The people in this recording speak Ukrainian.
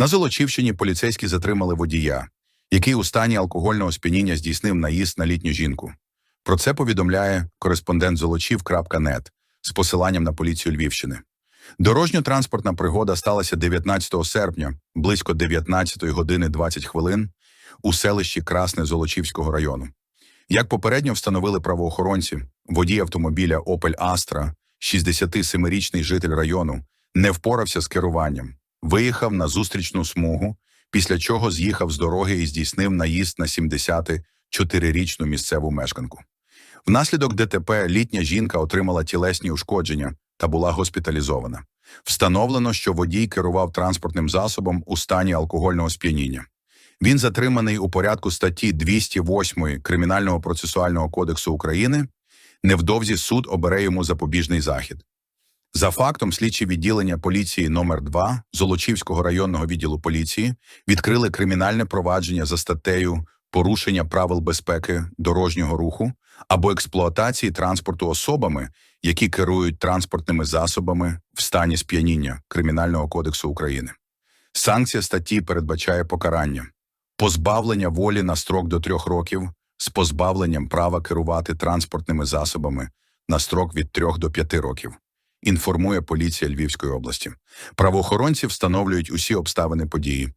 На Золочівщині поліцейські затримали водія, який у стані алкогольного сп'яніння здійснив наїзд на літню жінку. Про це повідомляє кореспондент Золочів.нет з посиланням на поліцію Львівщини. Дорожньо-транспортна пригода сталася 19 серпня близько 19 години 20 хвилин у селищі Красне Золочівського району. Як попередньо встановили правоохоронці, водій автомобіля Opel Astra, 67-річний житель району, не впорався з керуванням, виїхав на зустрічну смугу, після чого з'їхав з дороги і здійснив наїзд на 74-річну місцеву мешканку. Внаслідок ДТП літня жінка отримала тілесні ушкодження та була госпіталізована. Встановлено, що водій керував транспортним засобом у стані алкогольного сп'яніння. Він затриманий у порядку статті 208 Кримінального процесуального кодексу України. Невдовзі суд обере йому запобіжний захід. За фактом, слідчі відділення поліції номер 2 Золочівського районного відділу поліції відкрили кримінальне провадження за статтею порушення правил безпеки дорожнього руху або експлуатації транспорту особами, які керують транспортними засобами в стані сп'яніння Кримінального кодексу України. Санкція статті передбачає покарання позбавлення волі на строк до трьох років з позбавленням права керувати транспортними засобами на строк від трьох до п'яти років. Інформує поліція Львівської області. Правоохоронці встановлюють усі обставини події,